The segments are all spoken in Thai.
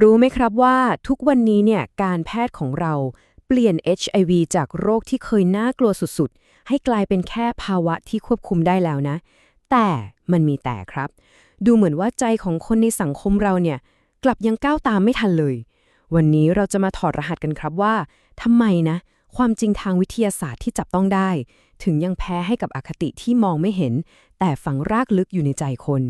รู้ไหมครับว่าทุกวันนี้เนี่ยการแพทย์ของเราเปลี่ยน HIV จากโรคที่เคยน่ากลัวสุดๆ ให้กลายเป็นแค่ภาวะที่ควบคุมได้แล้วนะ แต่มันมีแต่ครับ ดูเหมือนว่าใจของคนในสังคมเราเนี่ย กลับยังก้าวตามไม่ทันเลย วันนี้เราจะมาถอดรหัสกันครับว่าทำไมนะ ความจริงทางวิทยาศาสตร์ที่จับต้องได้ ถึงยังแพ้ให้กับอคติที่มองไม่เห็น แต่ฝังรากลึกอยู่ในใจคน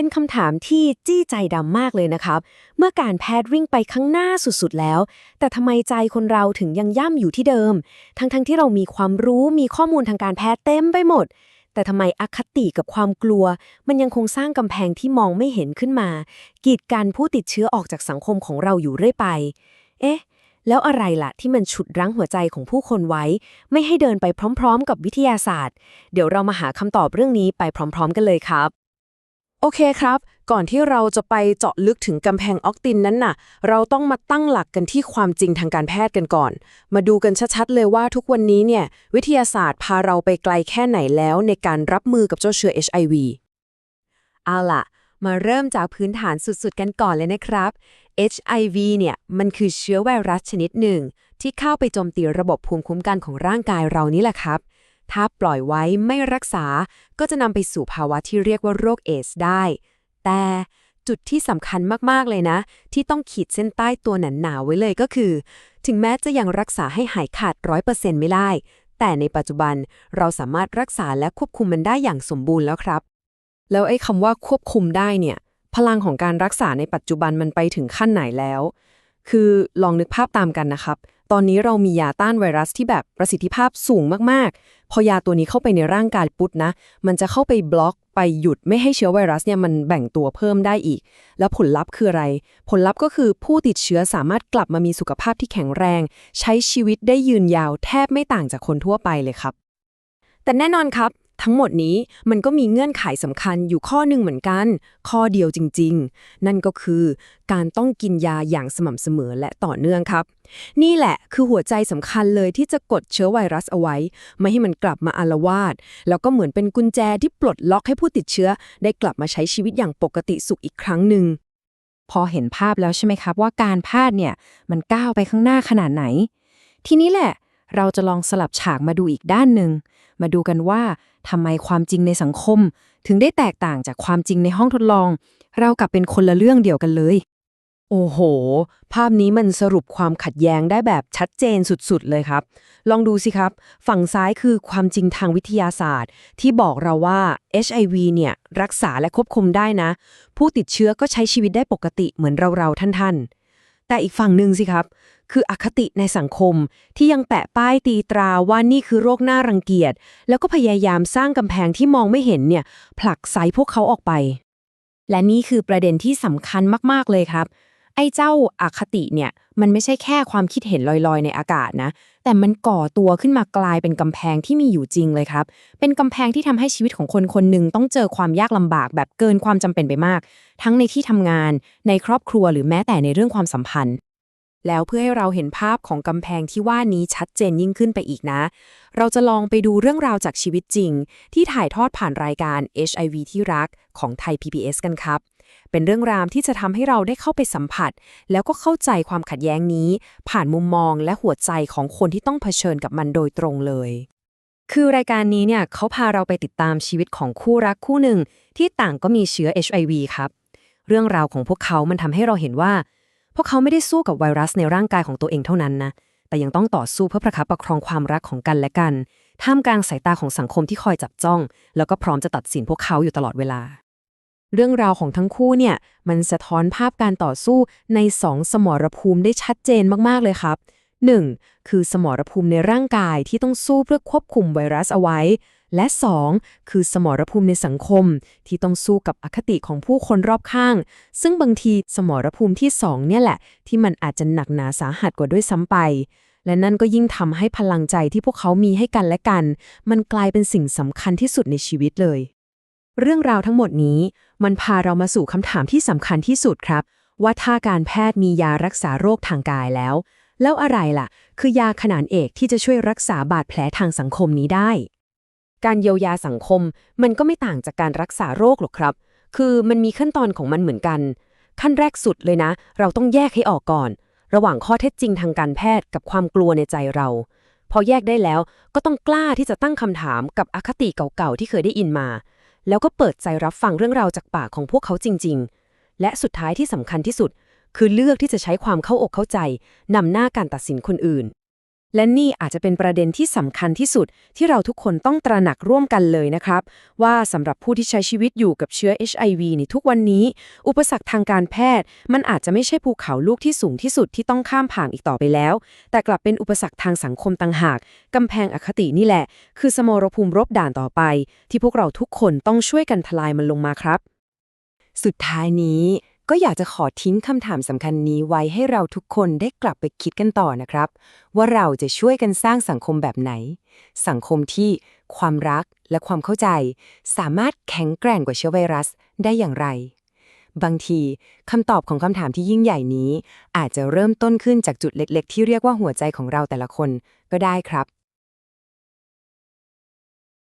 เป็นคำถามที่จี้ใจดำมากเลยนะครับ เมื่อการแพทย์วิ่งไปข้างหน้าสุดๆแล้ว แต่ทำไมใจคนเราถึงยังย่ำอยู่ที่เดิม ทั้งๆทที่เรามีความรู้มีข้อมูลทางการแพทย์เต็มไปหมด แต่ทำไมอคติกับความกลัว มันยังคงสร้างกำแพงที่มองไม่เห็นขึ้นมา กีดกันผู้ติดเชื้อออกจากสังคมของเราอยู่เรื่อยไป เอ๊ะแล้วอะไรล่ะที่มันฉุดรั้งหัวใจของผู้คนไว้ ไม่ให้เดินไปพร้อม ๆ กับวิทยาศาสตร์ เดี๋ยวเรามาหาคำตอบเรื่องนี้ไปพร้อม ๆ กันเลยครับ โอเคครับ ก่อนที่เราจะไปเจาะลึกถึงกำแพงออกตินนั้นน่ะ เราต้องมาตั้งหลักกันที่ความจริงทางการแพทย์กันก่อน มาดูกันชัดๆเลยว่าทุกวันนี้เนี่ย วิทยาศาสตร์พาเราไปไกลแค่ไหนแล้วในการรับมือกับเจ้าเชื้อ HIV เอาล่ะ มาเริ่มจากพื้นฐานสุดๆ กันก่อนเลยนะครับ HIV เนี่ย มันคือเชื้อไวรัสชนิดหนึ่ง ที่เข้าไปโจมตีระบบภูมิคุ้มกันของร่างกายเรานี่แหละครับ ถ้าปล่อยไว้ไม่รักษาก็จะนำไปสู่ภาวะที่เรียกว่าโรคเอสได้ แต่จุดที่สำคัญมาก ๆ เลยนะ ที่ต้องขีดเส้นใต้ตัวหนาๆไว้เลยก็คือ ถึงแม้จะยังรักษาให้หายขาด100%ไม่ได้ แต่ในปัจจุบันเราสามารถรักษาและควบคุมมันได้อย่างสมบูรณ์แล้วครับ แล้วไอ้คำว่าควบคุมได้เนี่ย พลังของการรักษาในปัจจุบันมันไปถึงขั้นไหนแล้ว คือลองนึกภาพตามกันนะครับ ตอนนี้เรามียาต้านไวรัสที่แบบประสิทธิภาพสูงมากๆ พอยาตัวนี้เข้าไปในร่างกายปุ๊บนะ มันจะเข้าไปบล็อกไปหยุดไม่ให้เชื้อไวรัสเนี่ยมันแบ่งตัวเพิ่มได้อีก แล้วผลลัพธ์คืออะไร ผลลัพธ์ก็คือผู้ติดเชื้อสามารถกลับมามีสุขภาพที่แข็งแรง ใช้ชีวิตได้ยืนยาวแทบไม่ต่างจากคนทั่วไปเลยครับ แต่แน่นอนครับ ทั้งหมดนี้มันก็มีเงื่อนไขสำคัญอยู่ข้อหนึ่งเหมือนกัน ข้อเดียวจริง ๆ นั่นก็คือการต้องกินยาอย่างสม่ำเสมอและต่อเนื่องครับ นี่แหละคือหัวใจสำคัญเลยที่จะกดเชื้อไวรัสเอาไว้ ไม่ให้มันกลับมาอาละวาดแล้วก็เหมือนเป็นกุญแจที่ปลดล็อกให้ผู้ติดเชื้อ ได้กลับมาใช้ชีวิตอย่างปกติสุขอีกครั้งหนึ่งพอเห็นภาพแล้วใช่ไหมครับ ว่าการพทย์เนี่ยมันก้าวไปข้างหน้าขนาดไหน ทีนี้แหละ เราจะลองสลับฉากมาดูอีกด้านหนึ่งมาดูกันว่า ทำไมความจริงในสังคม ถึงได้แตกต่างจากความจริงในห้องทดลอง เรากลับเป็นคนละเรื่องเดียวกันเลย โอ้โห ภาพนี้มันสรุปความขัดแย้งได้แบบชัดเจนสุดๆเลยครับ ลองดูสิครับ ฝั่งซ้ายคือความจริงทางวิทยาศาสตร์ ที่บอกเราว่า HIV เนี่ย รักษาและควบคุมได้นะ ผู้ติดเชื้อก็ใช้ชีวิตได้ปกติเหมือนเราๆท่านๆ แต่อีกฝั่งหนึ่งสิครับ คืออคติในสังคมที่ยังแปะป้ายตีตราว่านี่คือโรคหน่ารังเกียจ แล้วก็พยายามสร้างกำแพงที่มองไม่เห็นเนี่ย ผลักไสพวกเขาออกไป และนี่คือประเด็นที่สำคัญมากๆเลยครับ ไอ้เจ้าอาคติเนี่ย มันไม่ใช่แค่ความคิดเห็นลอยๆ ในอากาศนะ แต่มันก่อตัวขึ้นมากลายเป็นกำแพงที่มีอยู่จริงเลยครับ เป็นกำแพงที่ทำให้ชีวิตของคนคนหนึ่งต้องเจอความยากลำบากแบบเกินความจำเป็นไปมาก ทั้งในที่ทำงาน ในครอบครัวหรือแม้แต่ในเรื่องความสัมพันธ์ แล้วเพื่อให้เราเห็นภาพของกำแพงที่ว่านี้ชัดเจนยิ่งขึ้นไปอีกนะ เราจะลองไปดูเรื่องราวจากชีวิตจริง ที่ถ่ายทอดผ่านรายการ HIV ที่รักของไทย PBS กันครับ เป็นเรื่องราวที่จะทำให้เราได้เข้าไปสัมผัส แล้วก็เข้าใจความขัดแย้งนี้ ผ่านมุมมองและหัวใจของคนที่ต้องเผชิญกับมันโดยตรงเลย คือรายการนี้เนี่ยเขาพาเราไปติดตามชีวิตของคู่รักคู่หนึ่ง ที่ต่างก็มีเชื้อ HIV ครับ เรื่องราวของพวกเขามันทำให้เราเห็นว่า พวกเขาไม่ได้สู้กับไวรัสในร่างกายของตัวเองเท่านั้นนะแต่ยังต้องต่อสู้เพื่อประคับประครองความรักของกันและกัน ท่ามกลางสายตาของสังคมที่คอยจับจ้อง แล้วก็พร้อมจะตัดสินพวกเขาอยู่ตลอดเวลา เรื่องราวของทั้งคู่เนี่ย มันสะท้อนภาพการต่อสู้ในสองสมรภูมิได้ชัดเจนมากๆเลยครับ 1. คือสมรภูมิในร่างกายที่ต้องสู้เพื่อควบคุมไวรัสเอาไว้ และ 2. คือสมรภูมิในสังคม ที่ต้องสู้กับอคติของผู้คนรอบข้าง ซึ่งบางทีสมรภูมิที่ 2 เนี่ยแหละ ที่มันอาจจะหนักหนาสาหัสกว่าด้วยซ้ำไป และนั่นก็ยิ่งทำให้พลังใจที่พวกเขามีให้กันและกัน มันกลายเป็นสิ่งสำคัญที่สุดในชีวิตเลย เรื่องราวทั้งหมดนี้ มันพาเรามาสู่คำถามที่สำคัญที่สุดครับ ว่าถ้าการแพทย์มียารักษาโรคทางกายแล้ว แล้วอะไรล่ะ คือยาขนานเอกที่จะช่วยรักษาบาดแผลทางสังคมนี้ได้ การเยียวยาสังคม มันก็ไม่ต่างจากการรักษาโรคหรอกครับ คือมันมีขั้นตอนของมันเหมือนกัน ขั้นแรกสุดเลยนะ เราต้องแยกให้ออกก่อน ระหว่างข้อเท็จจริงทางการแพทย์กับความกลัวในใจเรา พอแยกได้แล้วก็ต้องกล้าที่จะตั้งคำถามกับอคติเก่าๆที่เคยได้ยินมา แล้วก็เปิดใจรับฟังเรื่องราวจากปากของพวกเขาจริง ๆ และสุดท้ายที่สำคัญที่สุด คือเลือกที่จะใช้ความเข้าอกเข้าใจนำหน้าการตัดสินคนอื่น และนี่อาจจะเป็นประเด็นที่สำคัญที่สุดที่เราทุกคนต้องตระหนักร่วมกันเลยนะครับ ว่าสำหรับผู้ที่ใช้ชีวิตอยู่กับเชื้อ HIV ในทุกวันนี้ อุปสรรคทางการแพทย์ มันอาจจะไม่ใช่ภูเขาลูกที่สูงที่สุดที่ต้องข้ามผ่านอีกต่อไปแล้ว แต่กลับเป็นอุปสรรคทางสังคมต่างหากกำแพงอคตินี่แหละ คือสมรภูมิรบด่านต่อไป ที่พวกเราทุกคนต้องช่วยกันทลายมันลงมาครับ สุดท้ายนี้ ก็อยากจะขอทิ้งคำถามสำคัญนี้ไว้ให้เราทุกคนได้กลับไปคิดกันต่อนะครับ ว่าเราจะช่วยกันสร้างสังคมแบบไหน สังคมที่ความรักและความเข้าใจ สามารถแข็งแกร่งกว่าเชื้อไวรัสได้อย่างไร บางทีคำตอบของคำถามที่ยิ่งใหญ่นี้ อาจจะเริ่มต้นขึ้นจากจุดเล็ก ๆ ที่เรียกว่าหัวใจของเราแต่ละคนก็ได้ครับ